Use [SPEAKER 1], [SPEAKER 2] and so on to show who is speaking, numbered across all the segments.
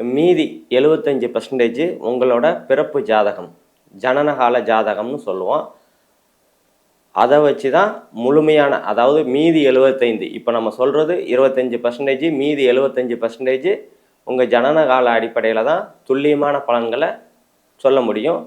[SPEAKER 1] மீதி எழுபத்தஞ்சி பர்சன்டேஜ் உங்களோட பிறப்பு ஜாதகம் ஜனனகால ஜாதகம்னு சொல்லுவோம். அதை வச்சு தான் முழுமையான அதாவது மீதி எழுபத்தைந்து இப்போ நம்ம சொல்கிறது இருபத்தஞ்சி பர்சன்டேஜ் மீதி எழுபத்தஞ்சி பர்சன்டேஜ் உங்கள் ஜனனகால அடிப்படையில் தான் துல்லியமான பலன்களை சொல்ல முடியும்.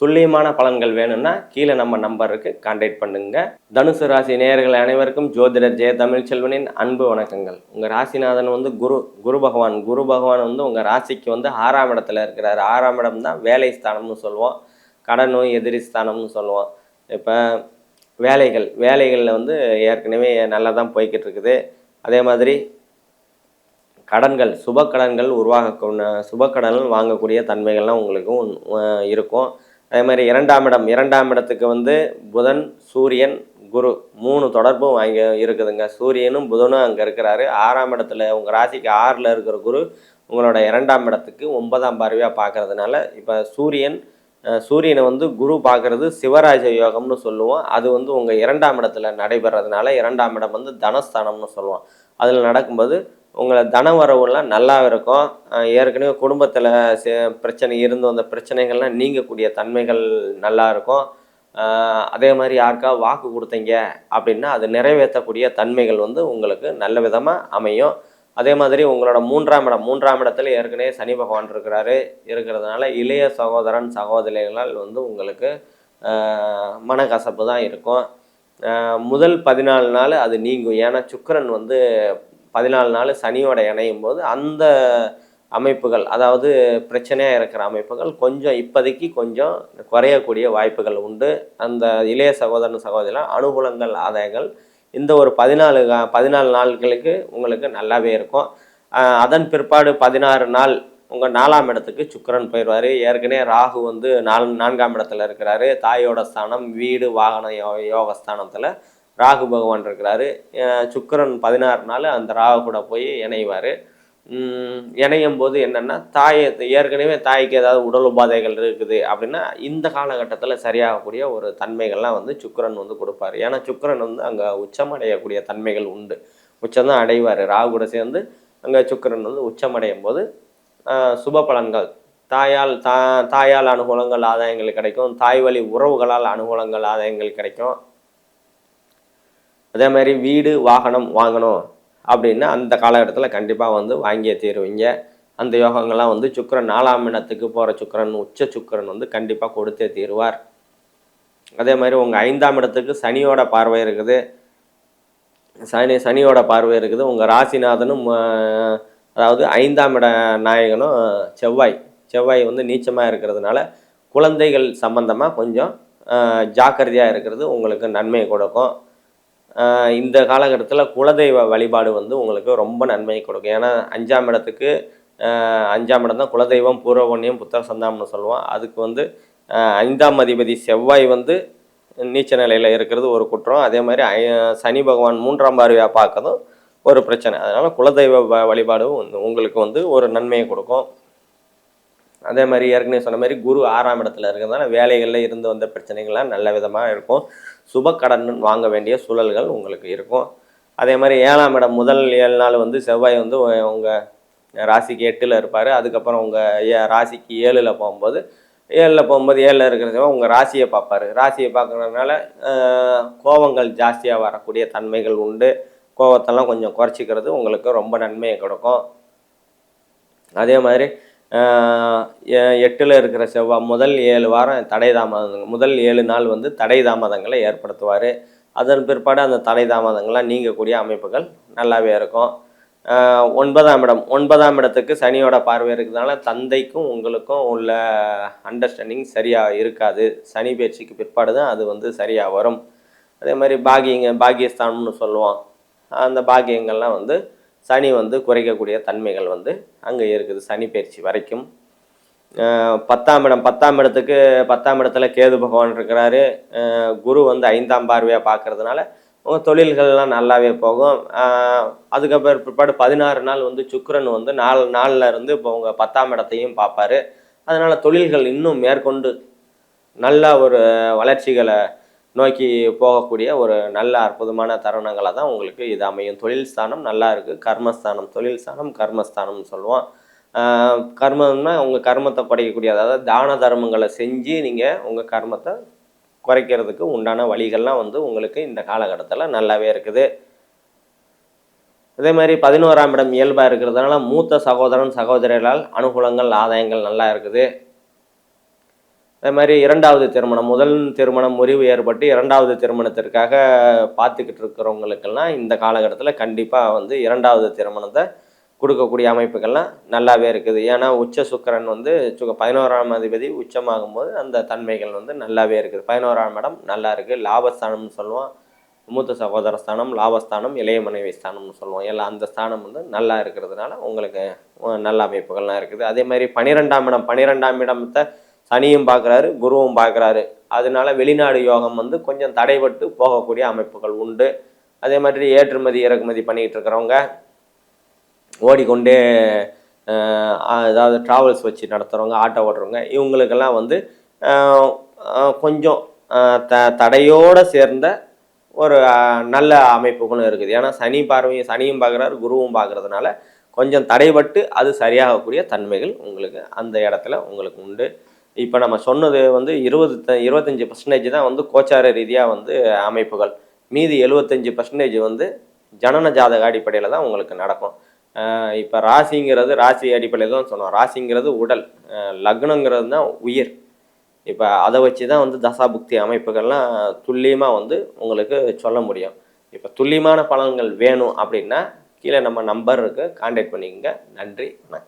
[SPEAKER 1] துல்லியமான பலன்கள் வேணும்னா கீழே நம்ம நம்பருக்கு கான்டாக்ட் பண்ணுங்க. தனுசு ராசி நேயர்கள் அனைவருக்கும் ஜோதிடர் ஜெய தமிழ்ச்செல்வனின் அன்பு வணக்கங்கள். உங்கள் ராசிநாதன் வந்து குரு குரு பகவான். குரு பகவான் வந்து உங்கள் ராசிக்கு வந்து ஆறாம் இடத்துல இருக்கிறார். ஆறாம் இடம் தான் வேலை ஸ்தானம்னு சொல்லுவோம். கடன் நோய் எதிரி ஸ்தானம்னு சொல்லுவோம். இப்போ வேலைகள் வேலைகளில் வந்து ஏற்கனவே நல்லா தான் போய்கிட்டு இருக்குது அதே மாதிரி கடன்கள் சுப கடன்கள் உருவாக சுப கடன்கள் வாங்கக்கூடிய தன்மைகள்லாம் உங்களுக்கும் இருக்கும். அதே மாதிரி இரண்டாம் இடம் இரண்டாம் இடத்துக்கு வந்து புதன் சூரியன் குரு மூணு தொடர்பும் அங்கே இருக்குதுங்க. சூரியனும் புதனும் அங்கே இருக்கிறாரு. ஆறாம் இடத்துல உங்கள் ராசிக்கு ஆறில் இருக்கிற குரு உங்களோட இரண்டாம் இடத்துக்கு ஒன்பதாம் பார்வையாக பார்க்கறதுனால இப்போ சூரியன் சூரியனை வந்து குரு பார்க்கறது சிவராஜ யோகம்னு சொல்லுவோம். அது வந்து உங்கள் இரண்டாம் இடத்துல நடைபெறதுனால இரண்டாம் இடம் வந்து தனஸ்தானம்னு சொல்லுவோம். அதில் நடக்கும்போது உங்களை தன வரவுலாம் நல்லா இருக்கும். ஏற்கனவே குடும்பத்தில் பிரச்சனை இருந்து வந்த பிரச்சனைகள்லாம் நீங்கக்கூடிய தன்மைகள் நல்லா இருக்கும். அதே மாதிரி யாருக்கா வாக்கு கொடுத்தீங்க அப்படின்னா அது நிறைவேற்றக்கூடிய தன்மைகள் வந்து உங்களுக்கு நல்ல விதமாக அமையும். அதே மாதிரி உங்களோட மூன்றாம் இடம் மூன்றாம் இடத்துல ஏற்கனவே சனி பகவான் இருக்கிறாரு. இருக்கிறதுனால இளைய சகோதரன் சகோதரிகளால் வந்து உங்களுக்கு மனக்கசப்பு தான் இருக்கும். முதல் பதினாலு நாள் அது நீங்கும். ஏன்னா சுக்கரன் வந்து பதினாலு நாள் சனியோட இணையும் போது அந்த அமைப்புகள் அதாவது பிரச்சனையாக இருக்கிற அமைப்புகள் கொஞ்சம் இப்போதைக்கு கொஞ்சம் குறையக்கூடிய வாய்ப்புகள் உண்டு. அந்த இளைய சகோதரன் சகோதரிலாம் அனுகூலங்கள் ஆதாயங்கள் இந்த ஒரு பதினாலு கா- பதினாலு நாட்களுக்கு உங்களுக்கு நல்லாவே இருக்கும். அதன் பிற்பாடு பதினாறு நாள் உங்கள் நாலாம் இடத்துக்கு சுக்கரன் போயிடுவார் ஏற்கனவே ராகு வந்து நாலு நான்காம் இடத்துல இருக்கிறாரு. தாயோட ஸ்தானம் வீடு வாகன யோ யோகஸ்தானத்தில் ராகு பகவான் இருக்கிறாரு. சுக்கரன் சுக்கிரன் பதினாறு நாள் அந்த ராகு கூட போய் இணைவார். இணையும் போது என்னென்னா தாயை ஏற்கனவே தாய்க்கு ஏதாவது உடல் உபாதைகள் இருக்குது அப்படின்னா இந்த காலகட்டத்தில் சரியாகக்கூடிய ஒரு தன்மைகள்லாம் வந்து சுக்கிரன் வந்து கொடுப்பாரு. ஏன்னா சுக்கிரன் வந்து அங்கே உச்சமடையக்கூடிய தன்மைகள் உண்டு. உச்சம்தான் அடைவார். ராகு கூட சேர்ந்து அங்கே சுக்கிரன் வந்து உச்சமடையும் போது சுப பலன்கள் தாயால் தா தாயால் அனுகூலங்கள் ஆதாயங்கள் கிடைக்கும். தாய் வழி உறவுகளால் அனுகூலங்கள் ஆதாயங்கள் கிடைக்கும். அதே மாதிரி வீடு வாகனம் வாங்கணும் அப்படின்னா அந்த காலகட்டத்தில் கண்டிப்பாக வந்து வாங்கியே தீருவீங்க. அந்த யோகங்கள்லாம் வந்து சுக்கிரன் நாலாம் இடத்துக்கு போகிற சுக்கரன் உச்ச சுக்கிரன் வந்து கண்டிப்பாக கொடுத்தே தீருவார். அதே மாதிரி உங்கள் ஐந்தாம் இடத்துக்கு சனியோட பார்வை இருக்குது. சனி சனியோட பார்வை இருக்குது. உங்கள் ராசிநாதனும் அதாவது ஐந்தாம் இட நாயகனும் செவ்வாய். செவ்வாய் வந்து நீச்சமாக இருக்கிறதுனால குழந்தைகள் சம்பந்தமாக கொஞ்சம் ஜாக்கிரதையாக இருக்கிறது உங்களுக்கு நன்மை கொடுக்கும். இந்த காலகட்டத்தில் குலதெய்வ வழிபாடு வந்து உங்களுக்கு ரொம்ப நன்மை கொடுக்கும். ஏன்னா அஞ்சாம் இடத்துக்கு அஞ்சாம் இடம் தான் குலதெய்வம் பூர்வபுண்ணியம் புத்தக சந்தாம்னு சொல்லுவோம். அதுக்கு வந்து ஐந்தாம் அதிபதி செவ்வாய் வந்து நீச்ச நிலையில் இருக்கிறது ஒரு குற்றம். அதே மாதிரி சனி பகவான் மூன்றாம் பார்வையாக பார்க்கறதும் ஒரு பிரச்சனை. அதனால் குலதெய்வ வ- வழிபாடும் வந்து உங்களுக்கு வந்து ஒரு நன்மையை கொடுக்கும். அதே மாதிரி ஏற்கனவே சொன்ன மாதிரி குரு ஆறாம் இடத்துல இருக்கிறதுனால வேலைகளில் இருந்து வந்த பிரச்சனைகள்லாம் நல்ல விதமாக இருக்கும். சுப கடன் வாங்க வேண்டிய சூழல்கள் உங்களுக்கு இருக்கும். அதே மாதிரி ஏழாம் இடம் முதல் ஏழு நாள் வந்து செவ்வாய் வந்து உங்கள் ராசிக்கு எட்டில் இருப்பார். அதுக்கப்புறம் உங்கள் ஏ ராசிக்கு ஏழில் போகும்போது ஏழில் போகும்போது ஏழில் இருக்கிற செவ்வாய் உங்கள் ராசியை பார்ப்பாரு. ராசியை பார்க்கறதுனால கோபங்கள் ஜாஸ்தியாக வரக்கூடிய தன்மைகள் உண்டு. கோபத்தெல்லாம் கொஞ்சம் குறைச்சிக்கிறது உங்களுக்கு ரொம்ப நன்மையை கொடுக்கும். அதே மாதிரி எட்டில் இருக்கிற செவ்வாய் முதல் ஏழு வாரம் தடை தாமதங்கள் முதல் ஏழு நாள் வந்து தடை தாமதங்களை ஏற்படுத்துவார். அதன் பிற்பாடு அந்த தடை தாமதங்கள்லாம் நீங்கக்கூடிய அமைப்புகள் நல்லாவே இருக்கும். ஒன்பதாம் இடம் ஒன்பதாம் இடத்துக்கு சனியோட பார்வை இருக்கிறதுனால தந்தைக்கும் உங்களுக்கும் உள்ள அண்டர்ஸ்டாண்டிங் சரியாக இருக்காது. சனி பயிற்சிக்கு பிற்பாடு தான் அது வந்து சரியாக வரும். அதே மாதிரி பாகியங்க பாகியஸ்தானம்னு சொல்லுவோம் அந்த பாகியங்கள்லாம் வந்து சனி வந்து குறைக்கக்கூடிய தன்மைகள் வந்து அங்கே இருக்குது சனி பயிற்சி வரைக்கும். பத்தாம் இடம் பத்தாம் இடத்துக்கு பத்தாம் இடத்துல கேது பகவான் இருக்கிறாரு. குரு வந்து ஐந்தாம் பார்வையாக பார்க்கறதுனால உங்கள் தொழில்கள்லாம் நல்லாவே போகும். அதுக்கப்புறம் பிற்பாடு பதினாறு நாள் வந்து சுக்கரன் வந்து நாலு நாளில் இருந்து இப்போ உங்கள் பத்தாம் இடத்தையும் பார்ப்பாரு. அதனால் தொழில்கள் இன்னும் மேற்கொண்டு நல்ல ஒரு வளர்ச்சிகளை நோக்கி போகக்கூடிய ஒரு நல்ல அற்புதமான தருணங்களாக தான் உங்களுக்கு இது அமையும். தொழில் ஸ்தானம் நல்லா இருக்குது கர்மஸ்தானம் தொழில் ஸ்தானம் கர்மஸ்தானம்னு சொல்லுவோம். கர்மம்னா உங்கள் கர்மத்தை படைக்கக்கூடிய அதாவது தான தர்மங்களை செஞ்சு நீங்கள் உங்கள் கர்மத்தை குறைக்கிறதுக்கு உண்டான வழிகள்லாம் வந்து உங்களுக்கு இந்த காலகட்டத்தில் நல்லாவே இருக்குது. அதே மாதிரி பதினோராம் இடம் இயல்பாக இருக்கிறதுனால மூத்த சகோதரன் சகோதரிகளால் அனுகூலங்கள் ஆதாயங்கள் நல்லா இருக்குது. அதே மாதிரி இரண்டாவது திருமணம் முதல் திருமணம் முறிவு ஏற்பட்டு இரண்டாவது திருமணத்திற்காக பார்த்துக்கிட்டு இருக்கிறவங்களுக்கெல்லாம் இந்த காலகட்டத்தில் கண்டிப்பாக வந்து இரண்டாவது திருமணத்தை கொடுக்கக்கூடிய அமைப்புகள்லாம் நல்லாவே இருக்குது. ஏன்னா உச்ச சுக்கிரன் வந்து சுக பதினோராம் அதிபதி உச்சமாகும்போது அந்த தன்மைகள் வந்து நல்லாவே இருக்குது. பதினோராம் இடம் நல்லா இருக்குது லாபஸ்தானம்னு சொல்லுவோம். மூத்த சகோதர ஸ்தானம் லாபஸ்தானம் இளைய மனைவி ஸ்தானம்னு சொல்லுவோம். எல்லாம் அந்த ஸ்தானம் வந்து நல்லா இருக்கிறதுனால உங்களுக்கு நல்ல அமைப்புகள்லாம் இருக்குது. அதே மாதிரி பனிரெண்டாம் இடம் பனிரெண்டாம் இடத்தை சனியும் பார்க்குறாரு குருவும் பார்க்குறாரு. அதனால வெளிநாடு யோகம் வந்து கொஞ்சம் தடைபட்டு போகக்கூடிய அமைப்புகள் உண்டு. அதே மாதிரி ஏற்றுமதி இறக்குமதி பண்ணிக்கிட்டு இருக்கிறவங்க ஓடிக்கொண்டே அதாவது ட்ராவல்ஸ் வச்சு நடத்துகிறவங்க ஆட்டோ ஓட்டுறவங்க இவங்களுக்கெல்லாம் வந்து கொஞ்சம் த தடையோடு சேர்ந்த ஒரு நல்ல அமைப்புகளும் இருக்குது. ஏன்னா சனி பார்வையும் சனியும் பார்க்குறாரு குருவும் பார்க்குறதுனால கொஞ்சம் தடைபட்டு அது சரியாகக்கூடிய தன்மைகள் உங்களுக்கு அந்த இடத்துல உங்களுக்கு உண்டு. இப்போ நம்ம சொன்னது வந்து இருபது த- இருபத்தஞ்சி பர்சன்டேஜ் தான் வந்து கோச்சார ரீதியாக வந்து அமைப்புகள். மீதி எழுபத்தஞ்சி பர்சன்டேஜ் வந்து ஜனன ஜாதக அடிப்படையில் தான் உங்களுக்கு நடக்கும். இப்போ ராசிங்கிறது ராசி அடிப்படையில் தான் சொன்னோம். ராசிங்கிறது உடல். லக்னங்கிறது தான் உயிர். இப்போ அதை வச்சு தான் வந்து தசாபுக்தி அமைப்புகள்லாம் துல்லியமாக வந்து உங்களுக்கு சொல்ல முடியும். இப்போ துல்லியமான பலன்கள் வேணும் அப்படின்னா கீழே நம்ம நம்பர் இருக்குது காண்டாக்ட் பண்ணிக்கங்க. நன்றி வணக்கம்.